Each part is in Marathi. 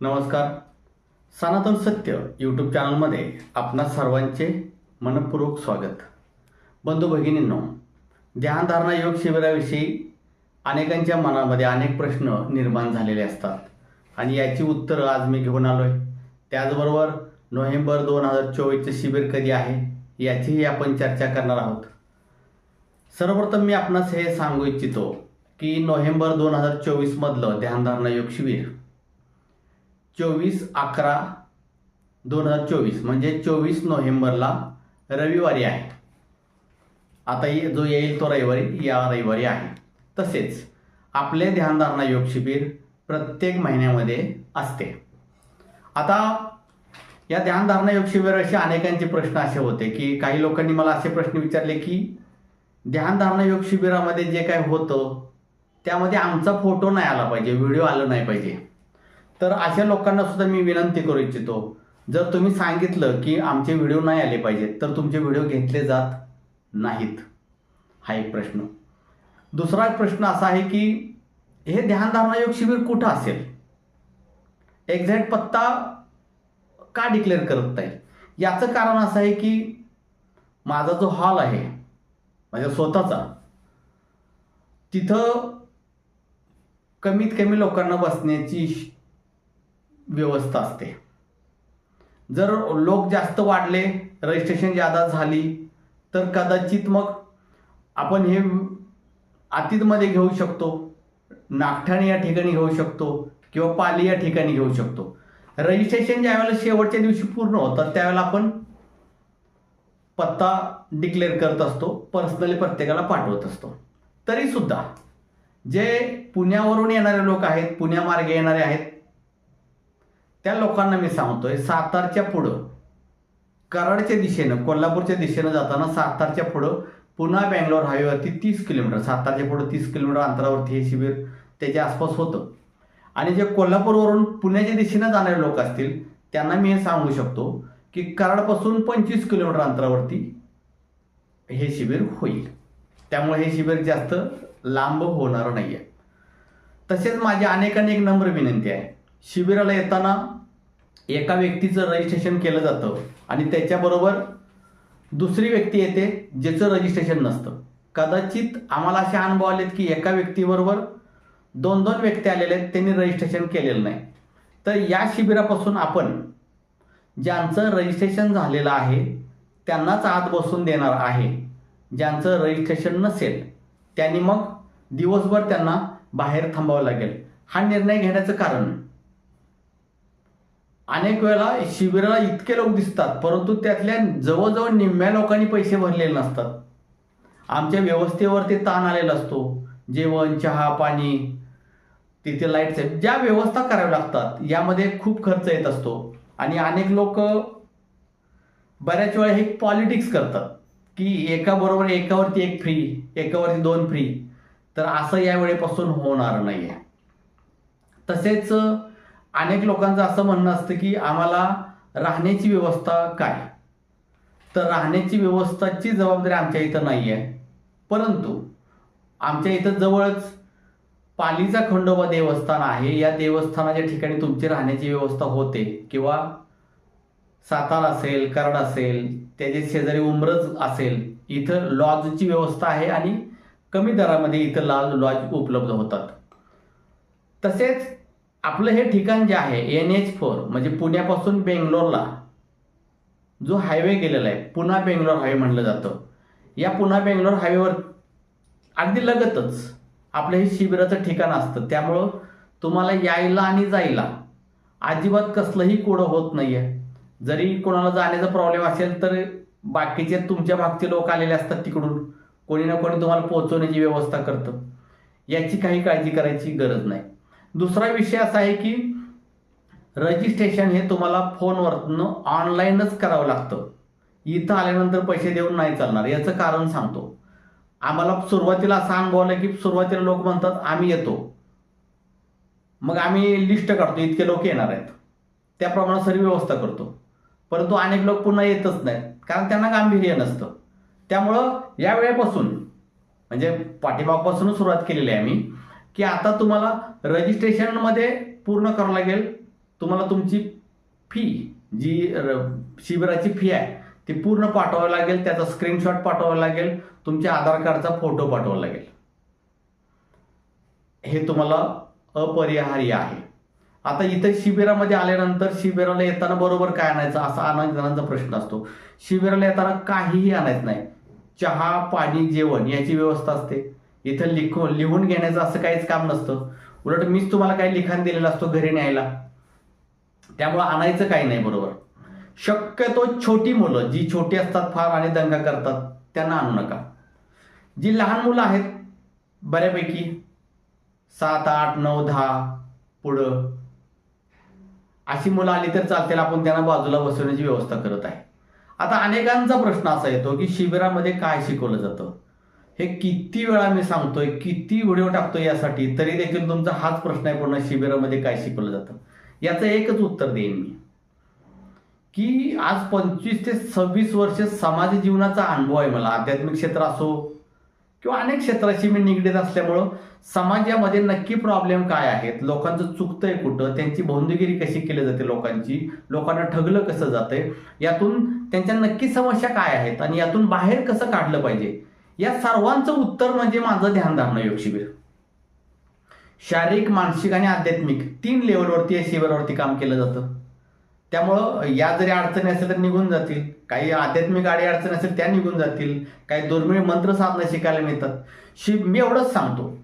नमस्कार. सनातन सत्य यूट्यूब चॅनलमध्ये आपणा सर्वांचे मनपूर्वक स्वागत. बंधू भगिनींनो ध्यानधारणा योग शिबिराविषयी अनेकांच्या मनामध्ये अनेक प्रश्न निर्माण झालेले असतात. आणि याची उत्तरं आज मी घेऊन आलो आहे त्याचबरोबर नोव्हेंबर दोन हजार चोवीसचे शिबिर कधी आहे याचीही आपण चर्चा करणार आहोत. सर्वप्रथम मी आपणास हे सांगू इच्छितो की नोव्हेंबर दोन हजार चोवीसमधलं ध्यानधारणा योग शिबिर चोवीस अकरा दोन हजार चोवीस म्हणजे चोवीस नोव्हेंबरला रविवारी आहे. आता ये- जो येईल तो रविवारी या रविवारी आहे. तसेच आपले ध्यानधारणा योग शिबिर प्रत्येक महिन्यामध्ये असते. आता या ध्यानधारणा योग शिबिराविषयी अनेकांचे प्रश्न असे होते की काही लोकांनी मला असे प्रश्न विचारले की ध्यानधारणा योग शिबिरामध्ये जे काय होतं त्यामध्ये आमचा फोटो नाही आला पाहिजे व्हिडिओ आला नाही पाहिजे. तर अशा लोकांना सुद्धा मी विनंती करू इच्छितो. जर तुम्ही सांगितलं की आमचे व्हिडिओ नाही आले पाहिजेत तर तुमचे व्हिडिओ घेतले जात नाहीत. हा एक प्रश्न. दुसरा एक प्रश्न असा आहे की हे ध्यानधारणा योग शिबिर कुठं असेल? एक्झॅक्ट पत्ता का डिक्लेअर करत नाही? याचं कारण असं आहे की माझा जो हॉल आहे माझ्या स्वतःचा तिथं कमीत कमी लोकांना बसण्याची व्यवस्था असते. जर लोक जास्त वाढले रजिस्ट्रेशन जादा झाली तर कदाचित मग आपण हे आतीतमध्ये घेऊ शकतो. नागठाणे या ठिकाणी घेऊ शकतो किंवा पाली या ठिकाणी घेऊ शकतो. रजिस्ट्रेशन ज्यावेळेला शेवटच्या दिवशी पूर्ण होतात त्यावेळेला आपण पत्ता डिक्लेअर करत असतो पर्सनली प्रत्येकाला पाठवत असतो. तरीसुद्धा जे पुण्यावरून येणारे लोक आहेत पुण्यामार्गे येणारे आहेत त्या लोकांना मी सांगतोय सातारच्या पुढं कराडच्या दिशेनं कोल्हापूरच्या दिशेनं जाताना सातारच्या पुढं पुन्हा बँगलोर हायवेवरती तीस किलोमीटर सातारच्या पुढं तीस किलोमीटर अंतरावरती हे शिबिर त्याच्या आसपास होतं. आणि जे कोल्हापूरवरून पुण्याच्या दिशेनं जाणारे लोक असतील त्यांना मी हे सांगू शकतो की कराडपासून पंचवीस किलोमीटर अंतरावरती हे शिबिर होईल. त्यामुळे हे शिबिर जास्त लांब होणार नाही आहे तसेच माझी अनेक अनेक नम्र विनंती आहे. शिबिराला येताना एका व्यक्तीचं रजिस्ट्रेशन केलं जातं आणि त्याच्याबरोबर दुसरी व्यक्ती येते ज्याचं रजिस्ट्रेशन नसतं. कदाचित आम्हाला असे अनुभव आलेत की एका व्यक्तीबरोबर दोन दोन व्यक्ती आलेले आहेत त्यांनी रजिस्ट्रेशन केलेलं नाही. तर या शिबिरापासून आपण ज्यांचं रजिस्ट्रेशन झालेलं आहे त्यांनाच आत बसून देणार आहे. ज्यांचं रजिस्ट्रेशन नसेल त्यांनी मग दिवसभर त्यांना बाहेर थांबावं लागेल. हा निर्णय घेण्याचं कारण अनेक वेळेला शिबिराला इतके लोक दिसतात परंतु त्यातल्या जवळजवळ निम्म्या लोकांनी पैसे भरलेले नसतात. आमच्या व्यवस्थेवरती ताण आलेला असतो. जेवण चहा पाणी तिथे लाईट्स आहेत. ज्या व्यवस्था कराव्या लागतात यामध्ये खूप खर्च येत असतो. आणि अनेक लोक बऱ्याच वेळा हे पॉलिटिक्स करतात की एकाबरोबर एकावरती एक फ्री एकावरती दोन फ्री तर असं या वेळेपासून होणार नाही आहे तसेच अनेक लोकांचं असं म्हणणं असतं की आम्हाला राहण्याची व्यवस्था काय? तर राहण्याची व्यवस्थाची जबाबदारी आमच्या इथं नाही आहे. परंतु आमच्या इथं जवळच पालीचा खंडोबा देवस्थान आहे. या देवस्थानाच्या ठिकाणी तुमची राहण्याची व्यवस्था होते. किंवा सातार असेल कराड असेल त्याचे शेजारी उमरज असेल इथं लॉजची व्यवस्था आहे आणि कमी दरामध्ये इथं लाल लॉज उपलब्ध होतात. तसेच आपलं हे ठिकाण जे आहे एन एच फोर म्हणजे पुण्यापासून बेंगलोरला जो हायवे गेलेला आहे पुन्हा बेंगलोर हायवे म्हणलं जातं. या पुन्हा बेंगलोर हायवेवर अगदी लगतच आपलं हे शिबिराचं ठिकाण असतं. त्यामुळं तुम्हाला यायला आणि जायला अजिबात कसलंही कोडं होत नाही आहे जरी कोणाला जाण्याचा प्रॉब्लेम असेल तर बाकीचे तुमच्या भागचे लोक आलेले असतात तिकडून. कोणी ना कोणी तुम्हाला पोहोचवण्याची व्यवस्था करतं. याची काही काळजी करायची गरज नाही. दुसरा विषय असा आहे की रजिस्ट्रेशन हे तुम्हाला फोनवरनं ऑनलाईनच करावं लागतं. इथं आल्यानंतर पैसे देऊन नाही चालणार. याचं कारण सांगतो. आम्हाला सुरुवातीला असं अनुभवलं की सुरुवातीला लोक म्हणतात आम्ही येतो. मग आम्ही लिस्ट काढतो इतके लोक येणार आहेत. त्याप्रमाणे सर्व व्यवस्था करतो. परंतु अनेक लोक पुन्हा येतच नाहीत. कारण त्यांना गांभीर्य नसतं. त्यामुळं या वेळेपासून म्हणजे पाठीमागपासून सुरुवात केलेली आहे आम्ही. की आता तुम्हाला रजिस्ट्रेशनमध्ये पूर्ण करावं लागेल. तुम्हाला तुमची फी जी शिबिराची फी आहे ती पूर्ण पाठवावी लागेल. त्याचा स्क्रीनशॉट पाठवावा लागेल. तुमच्या आधार कार्डचा फोटो पाठवावा लागेल. हे तुम्हाला अपरिहार्य आहे. आता इथं शिबिरामध्ये आल्यानंतर शिबिराला येताना बरोबर काय आणायचं? असा अनेक जणांचा प्रश्न असतो. शिबिराला येताना काहीही आणायचं नाही. चहा पाणी जेवण याची व्यवस्था असते. इथं लिखून लिहून घेण्याचं असं काहीच काम नसतं. उलट मीच तुम्हाला काही लिखाण दिलेलं असतो घरी न्यायला. त्यामुळं आणायचं काही नाही बरोबर. शक्यतो छोटी मुलं जी छोटी असतात फार आणि दंगा करतात त्यांना आणू नका. जी लहान मुलं आहेत बऱ्यापैकी सात आठ नऊ दहा पुढं अशी मुलं आली तर चालतील. आपण त्यांना बाजूला बसवण्याची व्यवस्था करत आहे. आता अनेकांचा प्रश्न असा येतो की शिबिरामध्ये काय शिकवलं जातं? हे किती वेळा मी सांगतोय किती व्हिडिओ टाकतोय यासाठी तरी देखील तुमचा हाच प्रश्न आहे पूर्ण शिबिरामध्ये काय शिकवलं जातं. याचं एकच उत्तर देईन मी. की आज पंचवीस ते सव्वीस वर्ष समाज जीवनाचा अनुभव आहे मला आध्यात्मिक क्षेत्र असो किंवा अनेक क्षेत्राशी मी निगडीत असल्यामुळं समाजामध्ये नक्की प्रॉब्लेम काय आहेत लोकांचं चुकतंय कुठं त्यांची बंधुगिरी कशी केली जाते लोकांची लोकांना ठगलं कसं जातंय यातून त्यांच्या नक्की समस्या काय आहेत आणि यातून बाहेर कसं काढलं पाहिजे या सर्वांचं उत्तर म्हणजे माझं ध्यानधारणा योग शिबिर. शारीरिक मानसिक आणि आध्यात्मिक तीन लेवलवरती या शिबिरावरती काम केलं जातं. त्यामुळं या जरी अडचणी असेल तर निघून जातील. काही आध्यात्मिक आडी अडचणी असेल त्या निघून जातील. काही दुर्मिळ मंत्र साधना शिकायला मिळतात. शिब मी एवढंच सांगतो.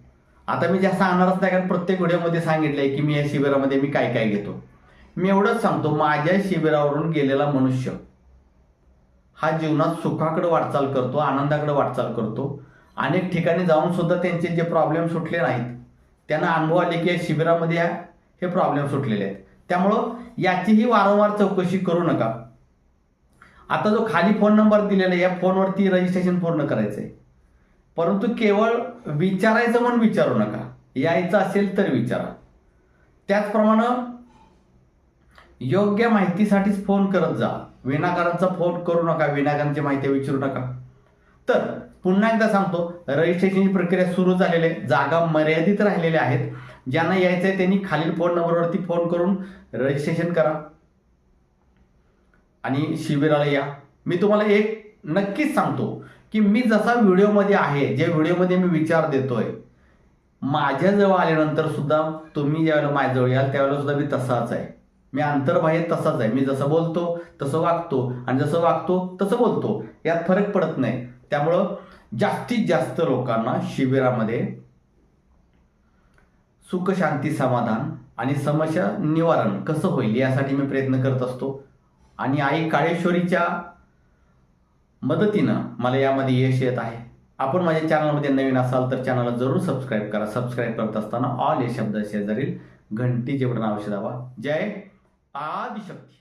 आता मी जास्त सांगणारच नाही कारण प्रत्येक व्हिडिओमध्ये सांगितलंय की मी या शिबिरामध्ये मी काय काय घेतो. मी एवढंच सांगतो माझ्या शिबिरावरून गेलेला मनुष्य हा जीवनात सुखाकडे वाटचाल करतो आनंदाकडे वाटचाल करतो. अनेक ठिकाणी जाऊन सुद्धा त्यांचे जे प्रॉब्लेम सुटले नाहीत त्यांना अनुभव आले की या शिबिरामध्ये या- हे प्रॉब्लेम सुटलेले आहेत. त्यामुळं याचीही वारंवार चौकशी करू नका. आता जो खाली फोन नंबर दिलेला आहे या फोनवरती रजिस्ट्रेशन पूर्ण करायचं आहे परंतु केवळ विचारायचं म्हणून विचारू नका. यायचं असेल तर विचारा. त्याचप्रमाणे योग्य माहितीसाठीच फोन करत जा. विनाकारांचा फोन करू नका विनाकारांची माहिती विचारू नका. तर पुन्हा एकदा सांगतो रजिस्ट्रेशनची प्रक्रिया सुरू झालेली आहे. जागा मर्यादित राहिलेल्या आहेत. ज्यांना यायचं आहे त्यांनी खालील फोन नंबरवरती फोन करून रजिस्ट्रेशन करा. आणि शिबिराला या. मी तुम्हाला एक नक्कीच सांगतो की मी जसा व्हिडिओमध्ये आहे जे व्हिडिओमध्ये मी विचार देतोय माझ्याजवळ आल्यानंतर सुद्धा तुम्ही ज्यावेळेला माझ्याजवळ याल त्यावेळेला सुद्धा मी तसाच आहे. मी अंतर्बाह्य तसाच आहे. मी जसं बोलतो तसं वागतो आणि जसं वागतो तसं बोलतो. यात फरक पडत नाही. त्यामुळं जास्तीत जास्त लोकांना शिबिरामध्ये सुख शांती समाधान आणि समस्या निवारण कसं होईल यासाठी मी प्रयत्न करत असतो. आणि आई काळेश्वरीच्या मदतीनं मला यामध्ये यश येत आहे. आपण माझ्या चॅनलमध्ये नवीन असाल तर चॅनलला जरूर सबस्क्राईब करा. सबस्क्राईब करत असताना ऑल या शब्द शेजारील घंटी जेवढं आवश्यक दाबा. जय 大的身体